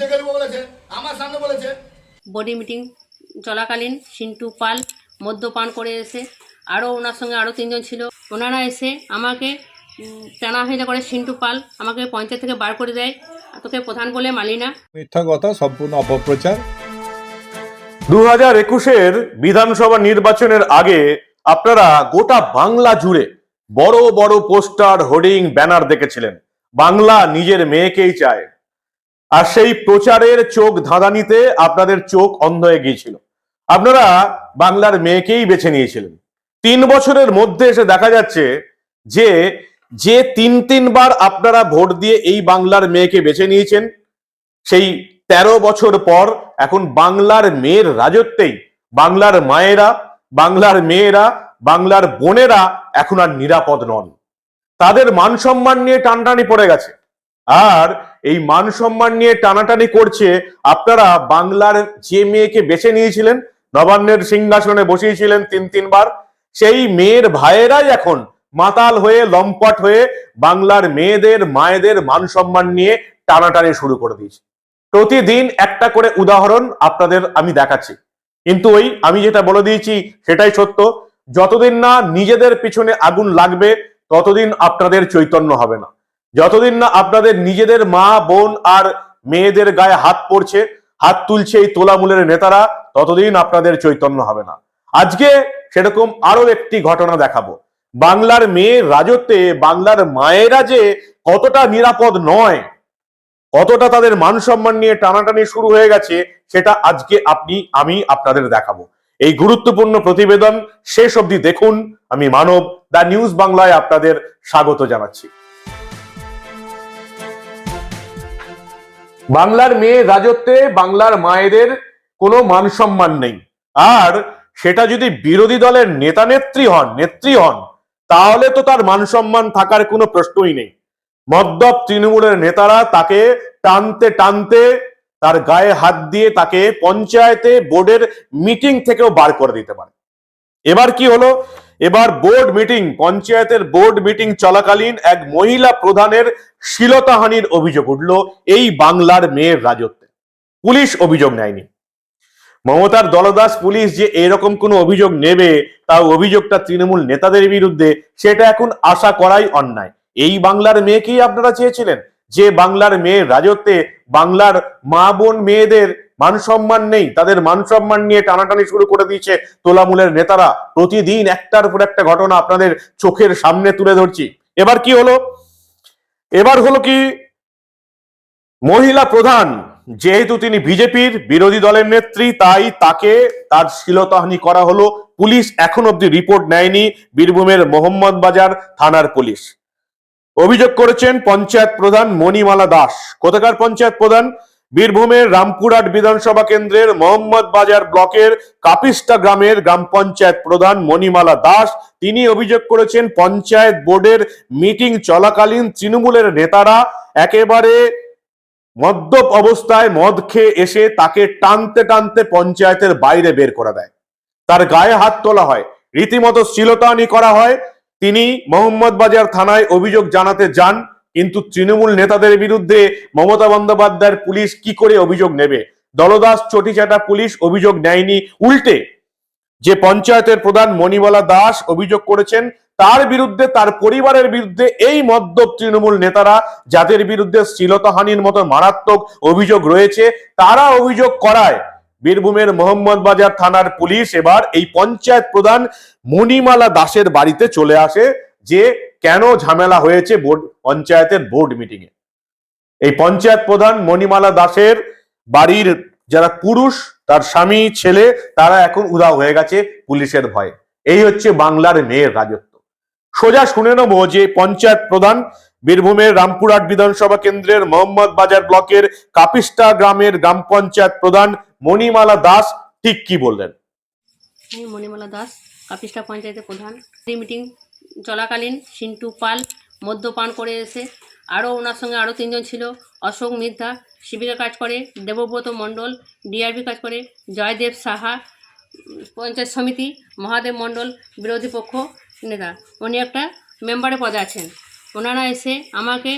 দেখে নেব বলেছে আমার সামনে বলেছে। বডি মিটিং চলাকালীন সিন্টু পাল মদ্যপান করে এসে আরও ওনার সঙ্গে আরও তিনজন ছিল। ওনারা এসে আমাকে উম, টানা হেঁচা করে সিন্টু পাল আমাকে পঞ্চায়েত থেকে বার করে দেয়। তোকে প্রধান বলে মানি না। মিথ্যা কথা সম্পূর্ণ অপপ্রচার। দু হাজার একুশের বিধানসভা নির্বাচনের আগে আপনারা গোটা বাংলা জুড়ে বড় বড় পোস্টার হোর্ডিং ব্যানার দেখেছিলেন। বাংলা নিজের মেয়েকেই চায়। আর সেই প্রচারের চোখ ধাঁধানিতে আপনাদের চোখ অন্ধ হয়ে গিয়েছিল। আপনারা বাংলার মেয়েকেই বেছে নিয়েছিলেন। তিন বছরের মধ্যে এসে দেখা যাচ্ছে যে যে তিন তিনবার আপনারা ভোট দিয়ে এই বাংলার মেয়েকে বেছে নিয়েছেন, সেই তেরো বছর পর এখন বাংলার মেয়ের রাজত্বেই বাংলার মায়েরা, বাংলার মেয়েরা, বাংলার বোনেরা এখন আর নিরাপদ নন। তাদের মান সম্মান নিয়ে টানটানি পড়ে গেছে। আর এই মান সম্মান নিয়ে টানাটানি করছে আপনারা বাংলার যে মেয়েকে বেছে নিয়েছিলেন, নবান্নের সিংহাসনে বসিয়েছিলেন তিন তিনবার, সেই মেয়ের ভাইয়েরাই এখন মাতাল হয়ে, লম্পট হয়ে বাংলার মেয়েদের, মায়েদের মান সম্মান নিয়ে টানাটানি শুরু করে দিয়েছে। প্রতিদিন একটা করে উদাহরণ আপনাদের আমি দেখাচ্ছি। কিন্তু ওই আমি যেটা বলে দিয়েছি, সেটাই সত্য। যতদিন না নিজেদের পিছনে আগুন লাগবে, ততদিন আপনাদের চৈতন্য হবে না। যতদিন না আপনাদের নিজেদের মা, বোন আর মেয়েদের গায়ে হাত পড়ছে, হাত তুলছে এই তোলামূলের নেতারা, ততদিন আপনাদের চৈতন্য হবে না। আজকে সেরকম আরও একটি ঘটনা দেখাবো। বাংলার মেয়ের রাজত্বে, বাংলার মায়েরা যে কতটা নিরাপদ নয়, কতটা তাদের মান সম্মান নিয়ে টানাটানি শুরু হয়ে গেছে, সেটা আজকে আপনি, আমি আপনাদের দেখাবো। এই গুরুত্বপূর্ণ প্রতিবেদন শেষ অবধি দেখুন। আমি মানব, দ্য নিউজ বাংলায় আপনাদের স্বাগত জানাচ্ছি। বাংলার মেয়ে রাজত্বে বাংলার মায়েদের কোনো মান সম্মান নেই। আর সেটা যদি বিরোধী দলের নেতা নেত্রী হন নেত্রী হন, তাহলে তো তার মান সম্মান থাকার কোনো প্রশ্নই নেই। মদ্যপ তৃণমূলের নেতারা তাকে টানতে টানতে তার গায়ে হাত দিয়ে তাকে পঞ্চায়েতে বোর্ডের মিটিং থেকেও বার করে দিতে পারে। এবার কি হলো? এবার বোর্ড মিটিং, পঞ্চায়েতের বোর্ড মিটিং চলাকালীন এক মহিলা প্রধানের শ্লীলতাহানির অভিযোগ উঠল এই বাংলার মেয়ের রাজত্বে। পুলিশ অভিযোগ নেয়নি। মমতার দলদাস পুলিশ যে এরকম কোনো অভিযোগ নেবে তা অভিযোগটা তৃণমূল নেতাদের বিরুদ্ধে, সেটা এখন আশা করাই অন্যায়। এই বাংলার মেয়েকেই আপনারা চেয়েছিলেন? যে বাংলার মেয়ের রাজত্বে বাংলার মা বোন মেয়েদের মান সম্মান নেই, তাদের মান সম্মান নিয়ে টানাটানি শুরু করে দিয়েছে তোলামূলের নেতারা। প্রতিদিন একটার পর একটা ঘটনা আপনাদের চোখের সামনে তুলে ধরছি। এবার কি হলো? এবার হলো কি, মহিলা প্রধান, যেহেতু তিনি বিজেপির বিরোধী দলের নেত্রী, তাই তাকে তার শ্লীলতাহানি করা হলো। পুলিশ এখন অব্দি রিপোর্ট নেয়নি। বীরভূমের মোহাম্মদ বাজার থানার পুলিশ। অভিযোগ করেছেন পঞ্চায়েত প্রধান মণিমালা দাস। কোথাকার পঞ্চায়েত প্রধান? বীরভূমের রামপুরহাট বিধানসভা কেন্দ্রের মোহাম্মদ বাজার ব্লকের কাপিস্টা গ্রামের গ্রাম পঞ্চায়েত প্রধান মণিমালা দাস। তিনি অভিযোগ করেছেন পঞ্চায়েত বোর্ডের মিটিং চলাকালীন তৃণমূলের নেতারা একেবারে মদ্যপ অবস্থায় মদ খেয়ে এসে তাকে টানতে টানতে পঞ্চায়েতের বাইরে বের করে দেয়। তার গায়ে হাত তোলা হয়। রীতিমতো শ্লীলতাহানি করা হয়। তিনি মোহাম্মদ বাজার থানায় অভিযোগ জানাতে যান, কিন্তু তৃণমূল নেতাদের বিরুদ্ধে মমতা বন্দ্যোপাধ্যায়ের পুলিশ কি করে অভিযোগ নেবে? দলদাস, চটিচাটা পুলিশ অভিযোগ নেয়নি। উল্টে যে পঞ্চায়েতের প্রধান মণিমালা দাস অভিযোগ করেছেন, তার বিরুদ্ধে, তার পরিবারের বিরুদ্ধে এই মদ্যপ তৃণমূল নেতারা, যাদের বিরুদ্ধে শ্লীলতাহানির মতো মারাত্মক অভিযোগ রয়েছে, তারা অভিযোগ করায়। বীরভূমের মোহাম্মদ বাজার থানার পুলিশ এবার এই পঞ্চায়েত প্রধান মণিমালা দাসের বাড়িতে চলে আসে, যে কেন ঝামেলা হয়েছে বোর্ড, পঞ্চায়েতের বোর্ড মিটিং এ। এই পঞ্চায়েত প্রধান মণিমালা দাসের বাড়ির যারা পুরুষ, তার স্বামী, ছেলে, তারা এখন উধাও হয়ে গেছে পুলিশের ভয়ে। এই হচ্ছে বাংলার মেয়ের রাজত্ব। সোজা শুনে নেব যে পঞ্চায়েত প্রধান বীরভূমের রামপুরহাট বিধানসভা কেন্দ্রের মোহাম্মদ বাজার ব্লকের কাপিস্টা গ্রামের গ্রাম পঞ্চায়েত প্রধান মণিমালা দাস ঠিক কি বললেন? মণিমালা দাস কাপিস্টা পঞ্চায়েতের প্রধান। মিটিং চলাকালীন সিন্টু পাল মদ্যপান করে এসে আরও ওনার সঙ্গে আরও তিনজন ছিল। অশোক মিথ্যা শিবিকা কাজ করে, দেবব্রত মণ্ডল ডিআরবি কাজ করে, জয়দেব সাহা পঞ্চায়েত সমিতি, মহাদেব মণ্ডল বিরোধী পক্ষ নেতা। উনি একটা মেম্বারে পদে আছেন। ওনারা এসে আমাকে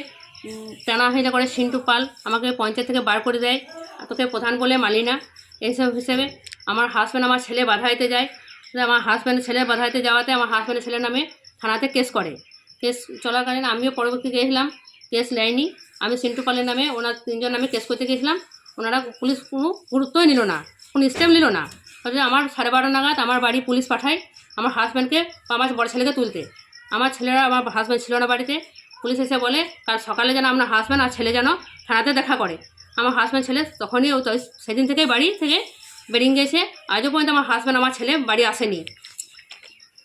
উম, টানা হেজা করে সিন্টু পাল আমাকে পঞ্চায়েত থেকে বার করে দেয়। তোকে প্রধান বলে মানি না এইসব হিসেবে আমার হাজব্যান্ড আমার ছেলে বাধা দিতে যায়। আমার হাজব্যান্ড ছেলে বাধা দিতে যাওয়াতে আমার হাজব্যান্ডের ছেলের নামে থানাতে কেস করে। কেস চলাকালীন আমিও পরবর্তী গিয়েছিলাম কেস নেয়নি। আমি সিন্টু পালের নামে ওনার তিনজন নামে কেস করতে গিয়েছিলাম। ওনারা পুলিশ কোনো গুরুত্বই নিল না কোনো স্টেপ নিল না। আমার সাড়ে বারো নাগাদ আমার বাড়ি পুলিশ পাঠায় আমার হাজব্যান্ডকে আমার বড় ছেলেকে তুলতে। আমার ছেলেরা আমার হাজব্যান্ড ছিল না বাড়িতে। পুলিশ এসে বলে, কাল সকালে যেন আপনার হাজব্যান্ড আর ছেলে যেন থানাতে দেখা করে। আমার হাজব্যান্ড ছেলে তখনই ও সেদিন থেকেই বাড়ি থেকে বেরিয়ে গেছে। আজও পর্যন্ত আমার হাজব্যান্ড আমার ছেলে বাড়ি আসেনি।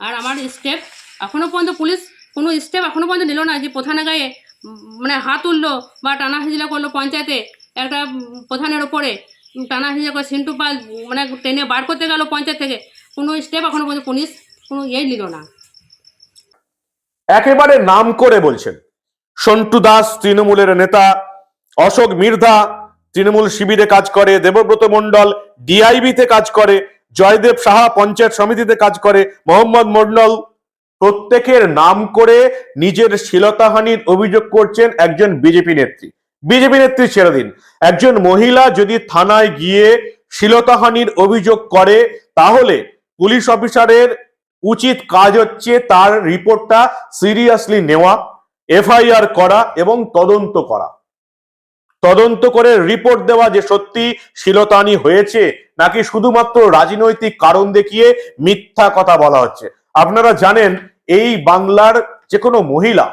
আর আমার স্টেপ এখনও পর্যন্ত পুলিশ কোনো স্টেপ এখনও পর্যন্ত নিল না যে প্রধান গায়ে মানে হাত তুললো বা টানা হিজলা করল পঞ্চায়েতে। একটা প্রধানের ওপরে টানা হিজলা করে সিন্টু পাল মানে ট্রেনে বার করতে গেল পঞ্চায়েত থেকে। কোনো স্টেপ এখনও পর্যন্ত পুলিশ কোনো ইয়েই নিল না। একেবারে নাম করে বলছেন। সন্টু দাস তৃণমূলের নেতা, অশোক মির্ধা তৃণমূল শিবিরে কাজ করে, দেবব্রত মণ্ডল ডিআইবিতে কাজ করে, জয়দেব সাহা পঞ্চায়েত সমিতিতে কাজ করে, মোহাম্মদ মন্ডল প্রত্যেকের নাম করে নিজের শ্লীলতাহানির অভিযোগ করছেন একজন বিজেপি নেত্রী। বিজেপি নেত্রী ছেড়ে দিন। একজন মহিলা যদি থানায় গিয়ে শ্লীলতাহানির অভিযোগ করে, তাহলে পুলিশ অফিসারের উচিত কাজ হচ্ছে তার রিপোর্টটা সিরিয়াসলি নেওয়া, এফআইআর করা এবং তদন্ত করা। তদন্ত করে রিপোর্ট দেওয়া যে সত্যি শিলতানি হয়েছে নাকি শুধুমাত্র রাজনৈতিক কারণ দেখিয়ে মিথ্যা কথা বলা হচ্ছে। আপনারা জানেন, এই বাংলার যে কোনো মহিলা,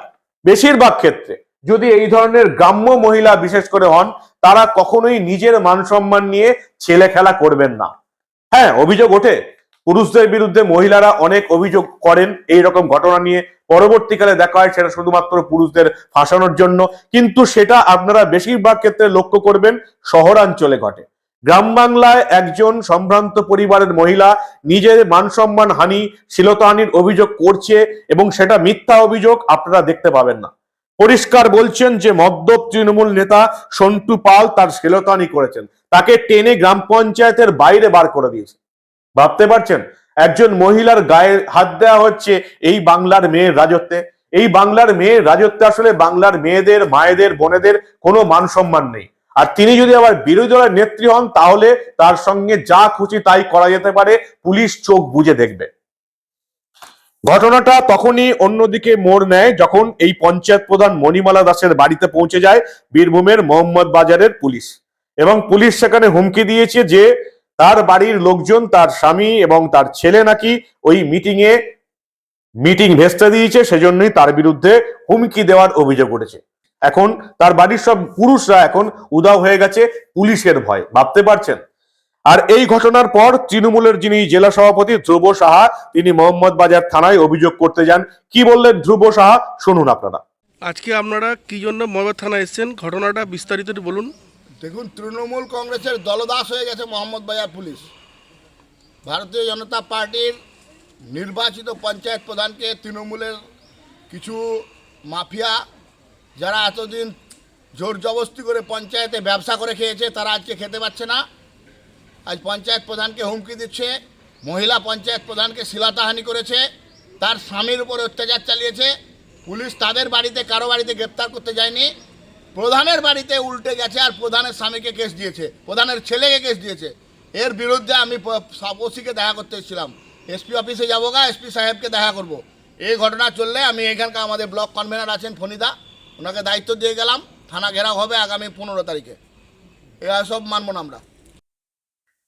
বেশিরভাগ ক্ষেত্রে, যদি এই ধরনের গ্রাম্য মহিলা বিশেষ করে হন, তারা কখনোই নিজের মান সম্মান নিয়ে ছেলে খেলা করবেন না। হ্যাঁ অভিযোগ ওঠে পুরুষদের বিরুদ্ধে মহিলারা অনেক অভিযোগ করেন। এই রকম ঘটনা নিয়ে পরবর্তীকালে দেখা হয়, সেটা শুধুমাত্র পুরুষদের ফাঁসানোর জন্য। কিন্তু সেটা আপনারা বেশিরভাগ ক্ষেত্রে লক্ষ্য করবেন, শহরাঞ্চলে ঘটে। গ্রাম বাংলায় একজন সম্ভ্রান্ত পরিবারের মহিলা নিজের মান সম্মান হানি, শ্লীলতাহানির অভিযোগ করছে এবং সেটা মিথ্যা অভিযোগ আপনারা দেখতে পাবেন না। পরিষ্কার বলছেন যে মদ্যপ তৃণমূল নেতা সন্টু পাল তার শ্লীলতাহানি করেছেন। তাকে টেনে গ্রাম পঞ্চায়েতের বাইরে বার করে দিয়েছে। ভাবতে পারছেন? একজন মহিলার গায়ে হাত দেওয়া হচ্ছে এই বাংলার মেয়ের রাজত্বে। এই বাংলার মেয়ের রাজত্বে আসলে বাংলার মেয়েদের, মায়েদের, বোনেদের কোনো মান সম্মান নেই। আর তিনি যদি আবার বিরোধী দলের নেত্রী হন, তাহলে তার সঙ্গে যা খুশি তাই করা যেতে পারে, পুলিশ চোখ বুঝে দেখবে। ঘটনাটা তখনই অন্যদিকে মোড় নেয় যখন এই পঞ্চায়েত প্রধান মণিমালা দাসের বাড়িতে পৌঁছে যায় বীরভূমের মোহাম্মদ বাজারের পুলিশ। এবং পুলিশ সেখানে হুমকি দিয়েছে যে তার বাড়ির লোকজন, তার স্বামী এবং তার ছেলে নাকি ওই মিটিং এ মিটিং ভেস্তে দিয়েছে, সেজন্যই তার বিরুদ্ধে হুমকি দেওয়ার অভিযোগ উঠেছে। এখন তার বাড়ির সব পুরুষরা এখন উদাও হয়ে গেছে, পুলিশের ভয়, ভাবতে পারছেন? আর এই ঘটনার পর তৃণমূলের যিনি জেলা সভাপতি ধ্রুব সাহা, তিনি মোহাম্মদ বাজার থানায় অভিযোগ করতে যান। কি বললেন ধ্রুব সাহা? শুনুন আপনারা। আজকে আপনারা কি জন্য মহাবাদ থানায় এসেছেন? ঘটনাটা বিস্তারিত বলুন। দেখুন, তৃণমূল কংগ্রেসের দলদাস হয়ে গেছে মোহাম্মদ বাজার পুলিশ। ভারতীয় জনতা পার্টির নির্বাচিত পঞ্চায়েত প্রধানকে তৃণমূলের কিছু মাফিয়া যারা এতদিন জোর জবস্তি করে পঞ্চায়েতে ব্যবসা করে খেয়েছে, তারা আজকে খেতে পাচ্ছে না। আজ পঞ্চায়েত প্রধানকে হুমকি দিচ্ছে, মহিলা পঞ্চায়েত প্রধানকে শিলাতাহানি করেছে, তার স্বামীর উপরে অত্যাচার চালিয়েছে। পুলিশ তাদের বাড়িতে, কারও বাড়িতে গ্রেপ্তার করতে যায়নি। প্রধানের বাড়িতে উল্টে গেছে আর প্রধানের স্বামীকে কেস দিয়েছে, প্রধানের ছেলেকে কেস দিয়েছে। এর বিরুদ্ধে আমি ওসিকে দেখা করতে এসেছিলাম। এসপি অফিসে যাব গা এসপি সাহেবকে দেখা করব। এই ঘটনা চললে আমি এখানকার আমাদের ব্লক কনভেনার আছেন ফণিদা। ওনাকে দায়িত্ব দিয়ে গেলাম, থানা ঘেরাও হবে আগামী পনেরো তারিখে। এরা সব মানবো না আমরা।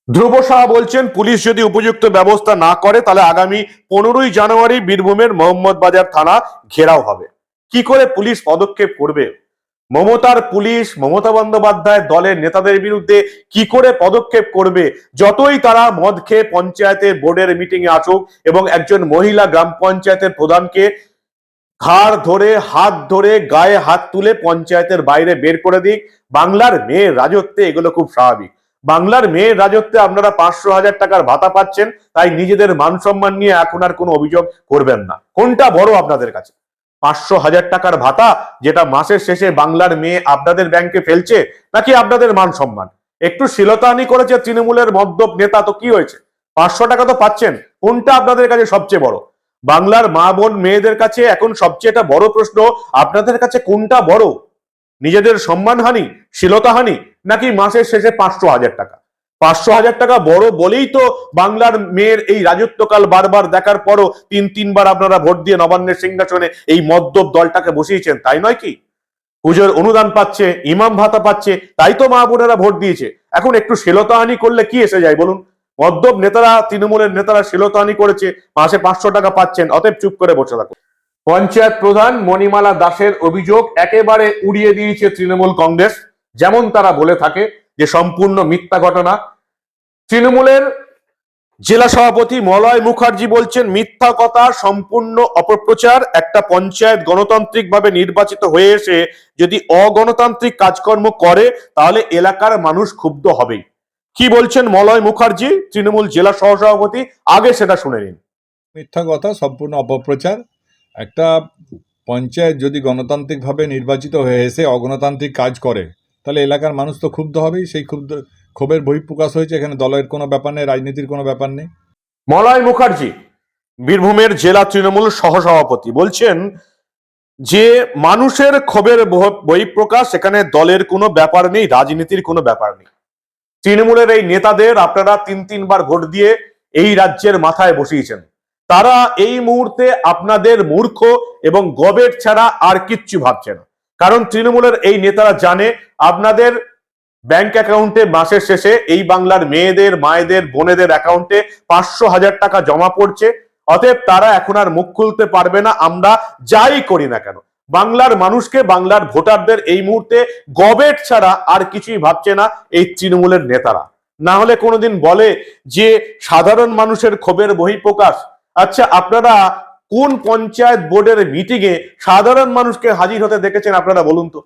ধ্রুব সাহা বলছেন, পুলিশ যদি উপযুক্ত ব্যবস্থা না করে, তাহলে আগামী পনেরোই জানুয়ারি বীরভূমের মোহাম্মদ বাজার থানা ঘেরাও হবে। কি করে পুলিশ পদক্ষেপ করবে? মমতার পুলিশ, মমতা বন্দ্যোপাধ্যায় দলের নেতাদের বিরুদ্ধে কি করে পদক্ষেপ করবে? যতই তারা মদ খেয়ে পঞ্চায়েতের বোর্ডের মিটিং এ আসুক এবং একজন মহিলা গ্রাম পঞ্চায়েতের প্রধানকে ঘাড় ধরে, হাত ধরে, গায়ে হাত তুলে পঞ্চায়েতের বাইরে বের করে দিক, বাংলার মেয়ের রাজত্বে এগুলো খুব স্বাভাবিক। বাংলার মেয়ের রাজত্বে আপনারা পাঁচশো হাজার টাকার ভাতা পাচ্ছেন, তাই নিজেদের মান সম্মান নিয়ে এখন আর কোনো অভিযোগ করবেন না। কোনটা বড় আপনাদের কাছে? পাঁচশো হাজার টাকার ভাতা যেটা মাসের শেষে বাংলার মেয়ে আপনাদের ব্যাংকে ফেলছে, নাকি আপনাদের মান সম্মান? একটু শিলতানি করেছে তৃণমূলের মদ্যপ নেতা, তো কি হয়েছে? পাঁচশো টাকা তো পাচ্ছেন, কোনটা আপনাদের কাছে সবচেয়ে বড়? বাংলার মা বোন মেয়েদের কাছে এখন সবচেয়ে একটা বড় প্রশ্ন, আপনাদের কাছে কোনটা বড়? নিজেদের সম্মানহানি শ্লীলতাহানি নাকি মাসের শেষে পাঁচশো হাজার টাকা? পাঁচশো হাজার টাকা বড় বলেই তো বাংলার মেয়ের এই রাজত্বকাল বারবার দেখার পরও তিন তিনবার আপনারা ভোট দিয়ে নবান্নের সিংহাসনে এই মদ্যপ দলটাকে বসিয়েছেন, তাই নয় কি? পুজোর অনুদান পাচ্ছে, ইমাম ভাতা পাচ্ছে, তাই তো মা বোনেরা ভোট দিয়েছে। এখন একটু শ্লীলতাহানি করলে কি এসে যায় বলুন? মদ্যপ নেতারা, তৃণমূলের নেতারা শ্লীলতাহানি করেছে, মাসে পাঁচশো টাকা পাচ্ছেন, অতএব চুপ করে বসে থাকুন। পঞ্চায়েত প্রধান মণিমালা দাসের অভিযোগ একেবারে উড়িয়ে দিয়েছে তৃণমূল কংগ্রেস, যেমন তারা বলে থাকে যে সম্পূর্ণ মিথ্যা ঘটনা তৃণমূলের জেলা সভাপতি মলয় মুখার্জি বলছেন, মিথ্যা কথা, সম্পূর্ণ অপপ্রচার, একটা পঞ্চায়েত গণতান্ত্রিকভাবে নির্বাচিত হয়ে এসে যদি অগণতান্ত্রিক কাজকর্ম করে, তাহলে এলাকার মানুষ ক্ষুব্ধ হবেই। কি বলছেন মলয় মুখার্জি, তৃণমূল জেলা সহসভাপতি? আগে সেটা শুনে নিন। মিথ্যা কথা, সম্পূর্ণ অপপ্রচার, একটা পঞ্চায়েত যদি গণতান্ত্রিকভাবে নির্বাচিত হয়ে এসে অগণতান্ত্রিক কাজ করে, তাহলে এলাকার মানুষ তো ক্ষুব্ধ হবেই, সেই ক্ষুব্ধ ক্ষোভের বহিঃপ্রকাশ হয়েছে, এখানে দলের কোনো ব্যাপার নেই, রাজনীতির কোনো ব্যাপার নেই। মলয় মুখার্জি, বীরভূমের জেলা তৃণমূল সহসভাপতি, বলছেন যে মানুষের ক্ষোভের বহ- বহিঃপ্রকাশ এখানে দলের কোনো ব্যাপার নেই, রাজনীতির কোনো ব্যাপার নেই। তৃণমূলের এই নেতাদের আপনারা তিন তিনবার ভোট দিয়ে এই রাজ্যের মাথায় বসিয়েছেন। তারা এই মুহূর্তে আপনাদের মূর্খ এবং গবেট ছাড়া আর কিচ্ছু ভাবছে না। কারণ তৃণমূলের এই নেতারা জানে, আপনাদের ব্যাংক অ্যাকাউন্টে মাসের শেষে এই বাংলার মেয়েদের, মায়েদের, বোনেদের অ্যাকাউন্টে পাঁচশো হাজার টাকা জমা পড়ছে। অতএব তারা এখন আর মুখ খুলতে পারবে না, আমরা যাই করি না কেন? বাংলার মানুষকে, বাংলার ভোটারদের এই মুহূর্তে গবেট ছাড়া আর কিছুই ভাবছে না এই তৃণমূলের নেতারা। না হলে কোনোদিন বলে যে সাধারণ মানুষের ক্ষোভের বহিঃপ্রকাশ। আচ্ছা আপনারা কোন পঞ্চায়েত বোর্ডের মিটিং এ সাধারণ মানুষকে হাজির হতে দেখেছেন, আপনারা বলুন তো?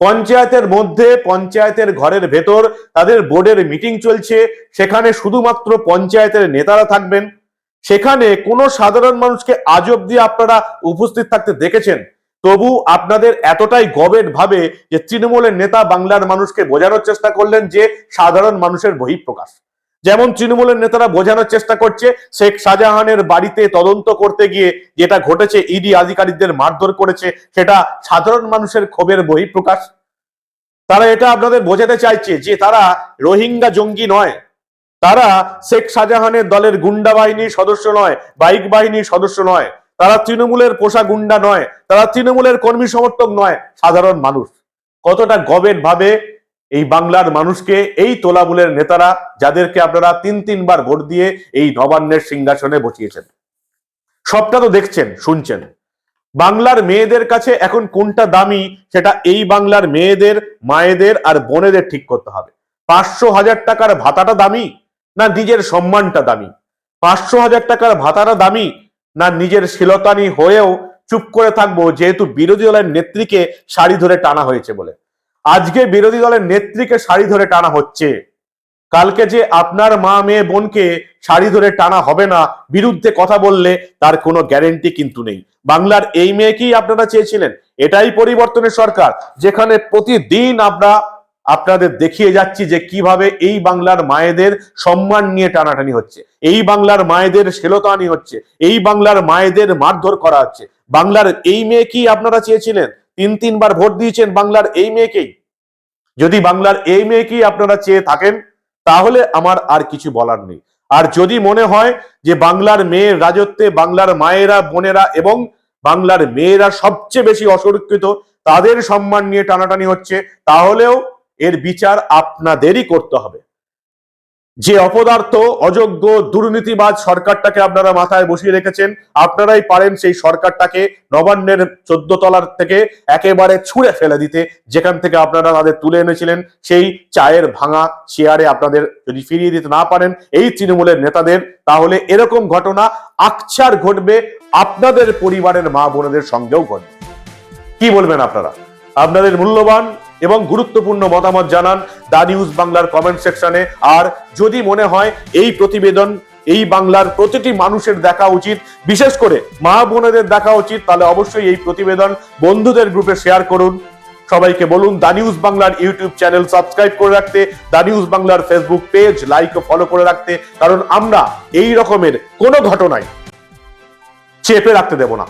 পঞ্চায়েতের মধ্যে, পঞ্চায়েতের ঘরের ভেতর, তাদের বোর্ডের মিটিং চলছে, সেখানে শুধুমাত্র পঞ্চায়েতের নেতারা থাকবেন। সেখানে কোনো সাধারণ মানুষকে আজ অব্দি আপনারা উপস্থিত থাকতে দেখেছেন। তবু আপনাদের এতটাই গবেট ভাবে যে তৃণমূলের নেতা বাংলার মানুষকে বোঝানোর চেষ্টা করলেন যে সাধারণ মানুষের বহিঃপ্রকাশ। যেমন তৃণমূলের নেতারা বোঝানোর চেষ্টা করছে, শেখ শাহজাহানের বাড়িতে তদন্ত করতে গিয়ে যেটা ঘটেছে ইডি আধিকারিকদের মারধর করেছে, সেটা সাধারণ মানুষের ক্ষোভের বহিঃপ্রকাশ তারা এটা আপনাদের বোঝাতে চাইছে যে তারা রোহিঙ্গা জঙ্গি নয়। তারা শেখ শাহজাহানের দলের গুন্ডা বাহিনীর সদস্য নয়, বাইক বাহিনীর সদস্য নয়। তারা তৃণমূলের পোষা গুন্ডা নয়। তারা তৃণমূলের কর্মী সমর্থক নয়, সাধারণ মানুষ। কতটা গবেট ভাবে এই বাংলার মানুষকে, এই তোলামূলের নেতারা যাদেরকে আপনারা তিন, তিনবার ভোট দিয়ে এই নবান্নের সিংহাসনে বসিয়েছেন। সবটা তো দেখছেন, শুনছেন। বাংলার মেয়েদের কাছে এখন কোনটা দামি, সেটা এই বাংলার মেয়েদের, মায়েদের আর বোনেদের ঠিক করতে হবে। পাঁচশো হাজার টাকার ভাতাটা দামি না নিজের সম্মানটা দামি? পাঁচশো হাজার টাকার ভাতাটা দামি না নিজের শিলতানি হয়েও চুপ করে থাকব, যেহেতু বিরোধী দলের নেত্রীকে শাড়ি ধরে টানা হয়েছে বলে। আজকে বিরোধী দলের নেত্রীকে শাড়ি ধরে টানা হচ্ছে। কালকে যে আপনার মা, মেয়ে, বোনকে শাড়ি ধরে টানা হবে না, বিরুদ্ধে কথা বললে তার কোনো গ্যারেন্টি কিন্তু নেই। বাংলার এই মেয়েকেই আপনারা চেয়েছিলেন। এটাই পরিবর্তনের সরকার। যেখানে প্রতিদিন আমরা আপনাদের দেখিয়ে যাচ্ছি যে কীভাবে এই বাংলার মায়েদের সম্মান নিয়ে টানাটানি হচ্ছে। এই বাংলার মায়েদের শ্লীলতানি হচ্ছে। এই বাংলার মায়েদের মারধর করা হচ্ছে। বাংলার এই মেয়েকেই আপনারা চেয়েছিলেন। তিন, তিনবার ভোট দিয়েছেন বাংলার এই মেয়েকেই। যদি বাংলার এই মেয়েকেই আপনারা চেয়ে থাকেন, তাহলে আমার আর কিছু বলার নেই। আর যদি মনে হয় যে বাংলার মেয়ের রাজত্বে বাংলার মায়েরা, বোনেরা এবং বাংলার মেয়েরা সবচেয়ে বেশি অসুরক্ষিত, তাদের সম্মান নিয়ে টানাটানি হচ্ছে, তাহলেও এর বিচার আপনাদেরই করতে হবে। যে অপদার্থ, অযোগ্য, দুর্নীতিবাজ সরকারটাকে আপনারা মাথায় বসিয়ে রেখেছেন, আপনারাই পারেন সেই সরকারটাকে নবান্নের চোদ্দ তলার থেকে একেবারে ছুঁড়ে ফেলে দিতে, যেখান থেকে আপনারা তাদের তুলে এনেছিলেন, সেই চায়ের ভাঙা চেয়ারে আপনাদের যদি ফিরিয়ে দিতে না পারেন, এই তৃণমূলের নেতাদের, তাহলে এরকম ঘটনা আকছার ঘটবে, আপনাদের পরিবারের মা বোনেদের সঙ্গেও ঘটবে। কি বলবেন আপনারা? আপনাদের মূল্যবান এবং গুরুত্বপূর্ণ মতামত জানান দা নিউজ বাংলার কমেন্ট সেকশনে। আর যদি মনে হয় এই প্রতিবেদন, এই বাংলার প্রতিটি মানুষের দেখা উচিত, বিশেষ করে মা বোনেদের দেখা উচিত, তাহলে অবশ্যই এই প্রতিবেদন বন্ধুদের গ্রুপে শেয়ার করুন। সবাইকে বলুন দা নিউজ বাংলার ইউটিউব চ্যানেল সাবস্ক্রাইব করে রাখতে দা নিউজ বাংলার ফেসবুক পেজ লাইক ও ফলো করে রাখতে, কারণ আমরা এই রকমের কোনো ঘটনায় চেপে রাখতে দেব না।